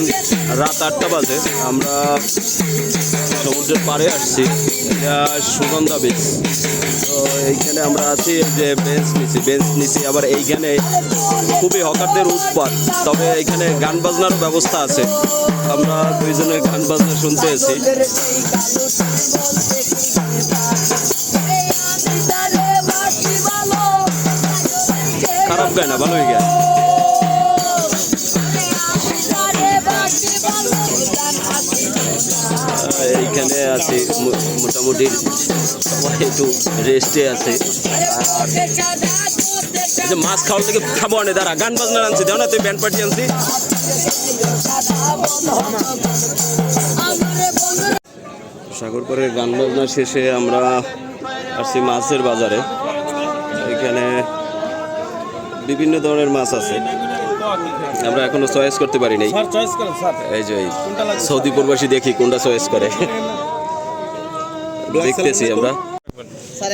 এখন রাত আটটা বাজে। আমরা সমুদ্রের পাড়ে আসছি। সুগন্ধা বিচ তো এইখানে আমরা আছি যে বেঞ্চ নিছি বেঞ্চ নিছি আবার এইখানে খুবই হকারদের উৎপাত। তবে এখানে গান বাজনার ব্যবস্থা আছে। আমরা দুইজনে গান বাজনা শুনতে এসেছি খারাপ গায় না, ভালোই গায়। এইখানে আছি মোটামুটি সবাই একটু রেস্টে আছে। আর মাছ খাওয়ার থেকে খাব অনেক দাঁড়া গান বাজনা আনছি দেও না তুই ব্যান্ড পার্টি আনছি। সাগরপাড়ের গান বাজনা শেষে আমরা আসছি মাছের বাজারে। এখানে বিভিন্ন ধরনের মাছ আছে। আমরা এখনও চয়েস করতে পারি নাই। এই যে সৌদি প্রবাসী দেখি কোনটা চয়েস করে। দেখতেছি আমরা। স্যার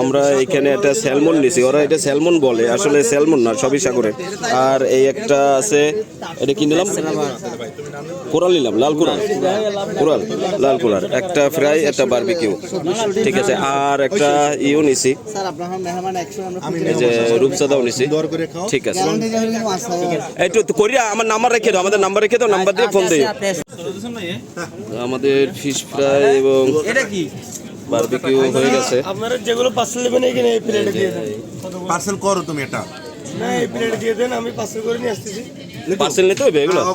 আমরা এখানে একটা স্যালমন নিছি। ওরা এটা স্যালমন বলে। আসলে স্যালমন না সবই সাগরে। আর এই একটা আছে এটা কি নিলাম? কোরাল নিলাম লাল কোরাল কোরাল লাল কোরাল একটা ফ্রাই একটা বারবিকিউ। ঠিক আছে আর একটা ইও নিছি। স্যার আপনার মেহমান একশো আমরা এই যে রূপসাদাও নিছি। ঠিক আছে। একটু করিয়া আমার নাম্বার রেখে দাও আমাদের নাম্বার রেখে দাও নাম্বার দিয়ে ফোন দিও। আমাদের ফিশ ফ্রাই এবং এটা কি? বারবিকিউ হয়ে গেছে। আপনারা যেগুলো পার্সেল নেবেন এখানে এই প্লেটে দিয়ে দেন। পার্সেল করো তুমি এটা। না এই প্লেটে দিয়ে দেন আমি পার্সেল করে নিয়ে আসতেছি। পার্সেল নিতে হবে এগুলো? হ্যাঁ,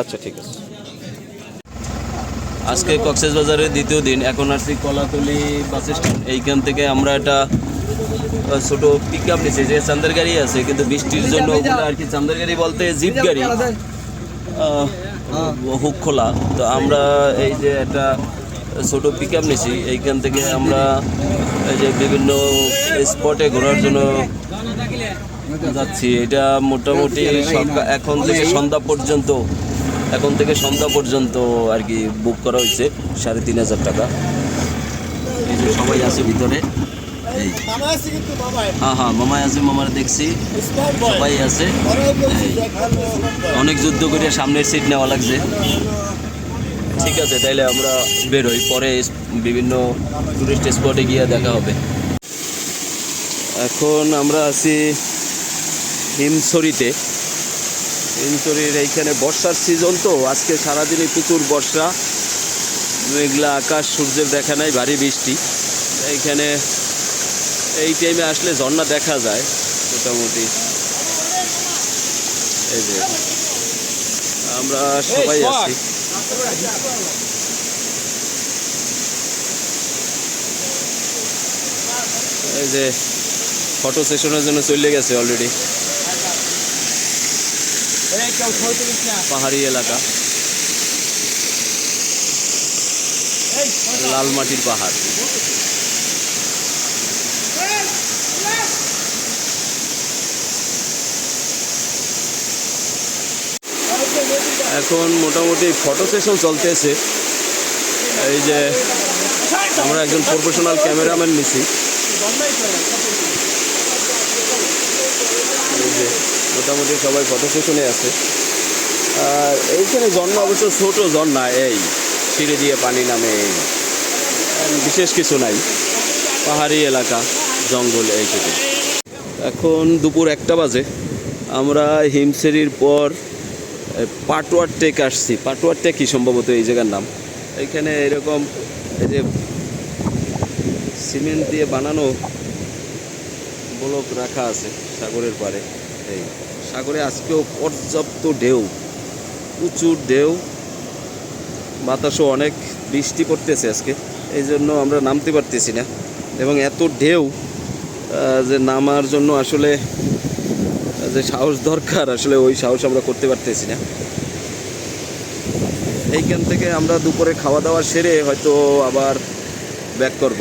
আচ্ছা ঠিক আছে। আজকে কক্সেস বাজারের দ্বিতীয় দিন। এখন আসছি কলাতলি বাস স্ট্যান্ড। এইখান থেকে আমরা একটা ছোট পিক আপ নিয়েছি যে চান্দের গাড়ি আছে কিন্তু বৃষ্টির জন্য ওগুলো আর কি চান্দের গাড়ি বলতে জিপ গাড়ি। আহ, হুক খোলা। তো আমরা এই যে একটা ছোট পিক আপ নিয়েছি এইখান থেকে আমরা এই যে বিভিন্ন স্পটে ঘোরার জন্য যাচ্ছি। এটা মোটামুটি এখন থেকে সন্ধ্যা পর্যন্ত, এখন থেকে সন্ধ্যা পর্যন্ত আর কি বুক করা হয়েছে, সাড়ে তিন হাজার টাকা। এই যে সবাই আছে ভিতরে, এই। হ্যাঁ হ্যাঁ মামাই আছে, মামার দেখছি। সবাই আছে অনেক যুদ্ধ করে সামনের সিট নেওয়া লাগছে। ঠিক আছে তাইলে আমরা বেরোই পরে বিভিন্ন টুরিস্ট স্পটে গিয়ে দেখা হবে। এখন আমরা আছি হিমছড়িতে। হিমছড়ির এইখানে বর্ষার সিজন তো আজকে সারাদিনই প্রচুর বর্ষা। মেঘলা আকাশ সূর্যের দেখা নাই ভারী বৃষ্টি। এইখানে এই টাইমে আসলে ঝর্ণা দেখা যায় মোটামুটি। এই যে আমরা সবাই আছি। এই যে ফটো সেশনের জন্য চলে গেছে অলরেডি পাহাড়ি এলাকা। লাল মাটির পাহাড়। এখন মোটামুটি ফটো সেশন চলতেছে। এই যে আমরা একজন প্রফেশনাল ক্যামেরাম্যান নিছি। এই মোটামুটি সবাই ফটো সেশনে আছে। আর এইখানে ঝর্ণা অবশ্য ছোট ঝর্ণা এই সিঁড়ি দিয়ে পানি নামে। এই বিশেষ কিছু নাই। পাহাড়ি এলাকা, জঙ্গল এইটুকু এখন দুপুর একটা বাজে। আমরা হিমসেরির পর পাটুয়ার টেক আসছি। পাটুয়ার টেকই সম্ভবত এই জায়গার নাম। এইখানে এরকম এই যে সিমেন্ট দিয়ে বানানো ব্লক রাখা আছে সাগরের পাড়ে। এই সাগরে আজকেও পর্যাপ্ত ঢেউ, প্রচুর ঢেউ, বাতাসও অনেক, বৃষ্টি পড়তেছে আজকে। এই জন্য আমরা নামতে পারতেছি না। এবং এত ঢেউ যে নামার জন্য আসলে যে সাহস দরকার, আসলে ওই সাহস আমরা করতে পারতেছি না। এইখান থেকে আমরা দুপুরে খাওয়া দাওয়া সেরে হয়তো আবার ব্যাক করব।